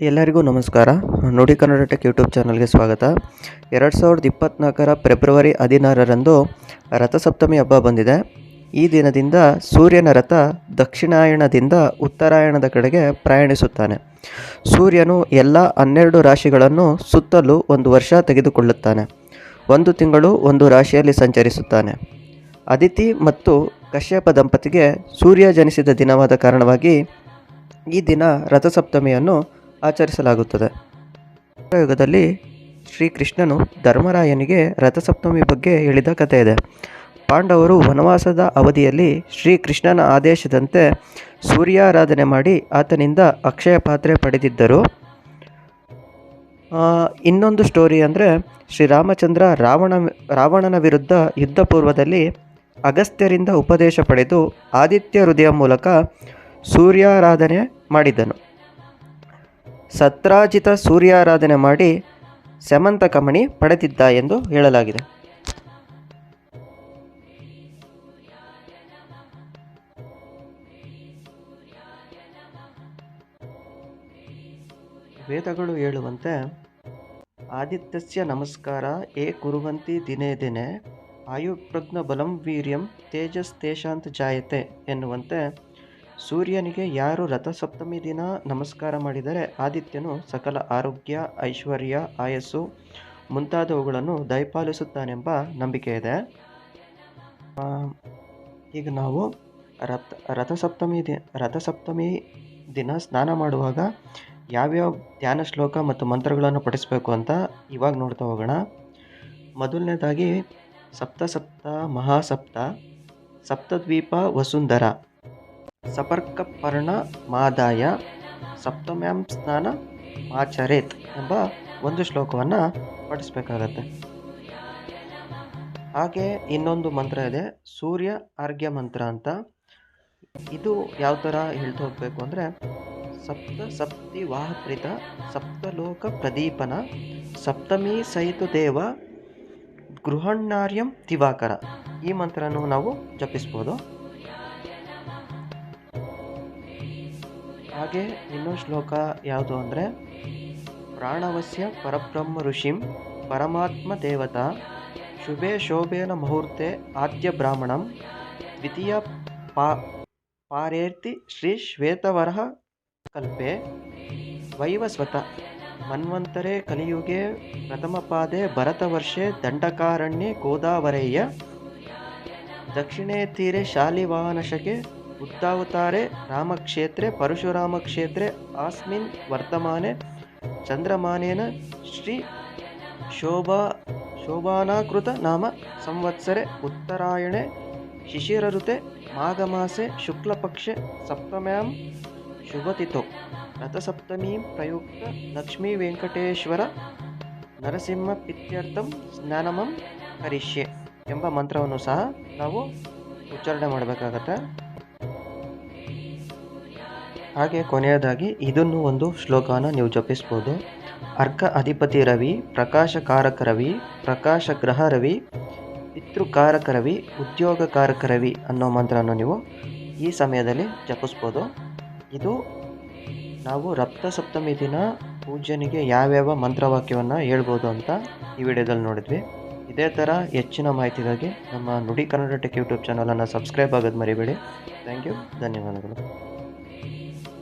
ಎಲ್ಲರಿಗೂ ನಮಸ್ಕಾರ. ನುಡಿ ಕನ್ನಡ ಟೆಕ್ ಯೂಟ್ಯೂಬ್ ಚಾನಲ್ಗೆ ಸ್ವಾಗತ. ಎರಡು ಸಾವಿರದ ಇಪ್ಪತ್ತ್ನಾಲ್ಕರ ಫೆಬ್ರವರಿ ಹದಿನಾರರಂದು ರಥಸಪ್ತಮಿ ಹಬ್ಬ ಬಂದಿದೆ. ಈ ದಿನದಿಂದ ಸೂರ್ಯನ ರಥ ದಕ್ಷಿಣಾಯಣದಿಂದ ಉತ್ತರಾಯಣದ ಕಡೆಗೆ ಪ್ರಯಾಣಿಸುತ್ತಾನೆ. ಸೂರ್ಯನು ಎಲ್ಲ ಹನ್ನೆರಡು ರಾಶಿಗಳನ್ನು ಸುತ್ತಲೂ ಒಂದು ವರ್ಷ ತೆಗೆದುಕೊಳ್ಳುತ್ತಾನೆ. ಒಂದು ತಿಂಗಳು ಒಂದು ರಾಶಿಯಲ್ಲಿ ಸಂಚರಿಸುತ್ತಾನೆ. ಅದಿತಿ ಮತ್ತು ಕಶ್ಯಪ ದಂಪತಿಗೆ ಸೂರ್ಯ ಜನಿಸಿದ ದಿನವಾದ ಕಾರಣವಾಗಿ ಈ ದಿನ ರಥಸಪ್ತಮಿಯನ್ನು ಆಚರಿಸಲಾಗುತ್ತದೆ. ಯುಗದಲ್ಲಿ ಶ್ರೀಕೃಷ್ಣನು ಧರ್ಮರಾಯನಿಗೆ ರಥಸಪ್ತಮಿ ಬಗ್ಗೆ ಹೇಳಿದ ಕಥೆ ಇದೆ. ಪಾಂಡವರು ವನವಾಸದ ಅವಧಿಯಲ್ಲಿ ಶ್ರೀಕೃಷ್ಣನ ಆದೇಶದಂತೆ ಸೂರ್ಯಾರಾಧನೆ ಮಾಡಿ ಆತನಿಂದ ಅಕ್ಷಯ ಪಾತ್ರೆ ಪಡೆದಿದ್ದರು. ಇನ್ನೊಂದು ಸ್ಟೋರಿ ಅಂದರೆ ಶ್ರೀರಾಮಚಂದ್ರ ರಾವಣ, ರಾವಣನ ವಿರುದ್ಧ ಯುದ್ಧ ಪೂರ್ವದಲ್ಲಿ ಅಗಸ್ತ್ಯರಿಂದ ಉಪದೇಶ ಪಡೆದು ಆದಿತ್ಯ ಹೃದಯ ಮೂಲಕ ಸೂರ್ಯಾರಾಧನೆ ಮಾಡಿದ್ದನು. ಸತ್ರಾಜಿತ ಸೂರ್ಯಾರಾಧನೆ ಮಾಡಿ ಸೆಮಂತಕಮಣಿ ಪಡೆದಿದ್ದ ಎಂದು ಹೇಳಲಾಗಿದೆ. ವೇದಗಳು ಹೇಳುವಂತೆ, ಆದಿತ್ಯಸ್ಯ ನಮಸ್ಕಾರ ಏ ಕುರುವಂತಿ ದಿನೇ ದಿನೇ ಆಯುಪ್ರಜ್ಞ ಬಲಂ ವೀರ್ಯಂ ತೇಜಸ್ ತೇಷಾಂತ್ ಜಾಯತೆ ಎನ್ನುವಂತೆ ಸೂರ್ಯನಿಗೆ ಯಾರು ರಥಸಪ್ತಮಿ ದಿನ ನಮಸ್ಕಾರ ಮಾಡಿದರೆ ಆದಿತ್ಯನು ಸಕಲ ಆರೋಗ್ಯ, ಐಶ್ವರ್ಯ, ಆಯಸ್ಸು ಮುಂತಾದವುಗಳನ್ನು ದಯಪಾಲಿಸುತ್ತಾನೆಂಬ ನಂಬಿಕೆ ಇದೆ. ಈಗ ನಾವು ರಥ, ರಥಸಪ್ತಮಿ ದಿ, ರಥಸಪ್ತಮಿ ದಿನ ಸ್ನಾನ ಮಾಡುವಾಗ ಯಾವ್ಯಾವ ಧ್ಯಾನ ಶ್ಲೋಕ ಮತ್ತು ಮಂತ್ರಗಳನ್ನು ಪಠಿಸಬೇಕು ಅಂತ ಇವಾಗ ನೋಡ್ತಾ ಹೋಗೋಣ. ಮೊದಲನೇದಾಗಿ ಸಪ್ತಸಪ್ತ ಸಪ್ತ ಮಹಾಸಪ್ತ, ಸಪ್ತದ್ವೀಪ ವಸುಂಧರ. ಸಪರ್ಕ ಪರ್ಣ ಮಾದಾಯ ಸಪ್ತಮ್ಯಾಂ ಸ್ನಾನ ಆಚರೇತ್ ಎಂಬ ಒಂದು ಶ್ಲೋಕವನ್ನು ಪಠಿಸಬೇಕಾಗತ್ತೆ. ಹಾಗೆ ಇನ್ನೊಂದು ಮಂತ್ರ ಇದೆ, ಸೂರ್ಯ ಅರ್ಘ್ಯ ಮಂತ್ರ ಅಂತ. ಇದು ಯಾವ ಥರ ಹೇಳ್ತಾ ಹೋಗಬೇಕು ಅಂದರೆ, ಸಪ್ತ ಸಪ್ತಿ ವಾಹಪ್ರಿತ ಸಪ್ತಲೋಕ ಪ್ರದೀಪನ ಸಪ್ತಮಿ ಸಹಿತು ದೇವ ಗೃಹಣ್ಣಾರ್ಯಂ ದಿವಾಕರ ಈ ಮಂತ್ರನೂ ನಾವು ಜಪಿಸ್ಬೋದು. ಹಾಗೆ ಇನ್ನೊಂದು ಶ್ಲೋಕ ಯಾವುದು ಅಂದರೆ, ಪ್ರಾಣವಸ್ಯ ಪರಬ್ರಹ್ಮ ಋಷಿಂ ಪರಮಾತ್ಮ ದೇವತಾ ಶುಭೆ ಶೋಭೇನ ಮುಹೂರ್ತೆ ಆದ್ಯ ಬ್ರಾಹ್ಮಣಂ ದ್ವಿತೀಯ ಪಾ, ಪಾರೇರ್ತಿ ಶ್ರೀ ಶ್ವೇತವರ ಕಲ್ಪೆ ವೈವಸ್ವತ ಮನ್ವಂತರೆ ಕಲಿಯುಗೆ ಪ್ರಥಮ ಪ್ರಥಮಪಾದೆ ಭರತವರ್ಷೆ ದಂಡಕಾರಣ್ಯ ಗೋದಾವರಯ್ಯ ದಕ್ಷಿಣೇ ತೀರೆ ಶಾಲಿವಾಹನಶಕೆ ಉದ್ದಾವತಾರೆ ರಾಮಕ್ಷೇತ್ರೆ, ಪರಶುರಾಮಕ್ಷೇತ್ರೆ, ಆಸ್ಮಿನ್ ವರ್ತಮಾನೆ, ಚಂದ್ರಮಾನೇನ ಶ್ರೀ ಶೋಭಾ, ಶೋಭಾನಾಕೃತ ನಾಮ ಸಂವತ್ಸರೆ, ಉತ್ತರಾಯಣೆ ಶಿಶಿರಋತೆ ಮಾಘಮಾಸೆ, ಶುಕ್ಲಪಕ್ಷೆ, ಸಪ್ತಮ್ಯಾಂ, ಶುಭತಿಥೋ. ರಥಸಪ್ತಮೀ ಪ್ರಯುಕ್ತ ಲಕ್ಷ್ಮೀ ವೆಂಕಟೇಶ್ವರ ನರಸಿಂಹ ಪಿತ್ಯರ್ಥಂ ಸ್ನಾನಮಂ ಕರಿಷ್ಯೆ ಎಂಬ ಮಂತ್ರವನ್ನು ಸಹ ನಾವು ಉಚ್ಚಾರಣೆ ಮಾಡಬೇಕಾಗತ್ತೆ. ಹಾಗೆ ಕೊನೆಯದಾಗಿ ಇದನ್ನು ಒಂದು ಶ್ಲೋಕನ ನೀವು ಜಪಿಸ್ಬೋದು. ಅರ್ಕ ಅಧಿಪತಿ ರವಿ, ಪ್ರಕಾಶಕಾರಕ ರವಿ ಪ್ರಕಾಶ ಗ್ರಹ ರವಿ, ಪಿತೃಕಾರಕ ರವಿ, ಉದ್ಯೋಗಕಾರಕ ರವಿ ಅನ್ನೋ ಮಂತ್ರವನ್ನು ನೀವು ಈ ಸಮಯದಲ್ಲಿ ಜಪಿಸ್ಬೋದು. ಇದು ನಾವು ರಕ್ತ ಸಪ್ತಮಿ ದಿನ ಪೂಜನಿಗೆ ಯಾವ್ಯಾವ ಮಂತ್ರವಾಕ್ಯವನ್ನು ಹೇಳ್ಬೋದು ಅಂತ ಈ ವಿಡಿಯೋದಲ್ಲಿ ನೋಡಿದ್ವಿ. ಇದೇ ಥರ ಹೆಚ್ಚಿನ ಮಾಹಿತಿಗಾಗಿ ನಮ್ಮ ನುಡಿ ಕನ್ನಡ ಟೆಕ್ ಯೂಟ್ಯೂಬ್ ಚಾನಲನ್ನು ಸಬ್ಸ್ಕ್ರೈಬ್ ಆಗೋದು ಮರಿಬೇಡಿ. Thank you. ಧನ್ಯವಾದಗಳು. You.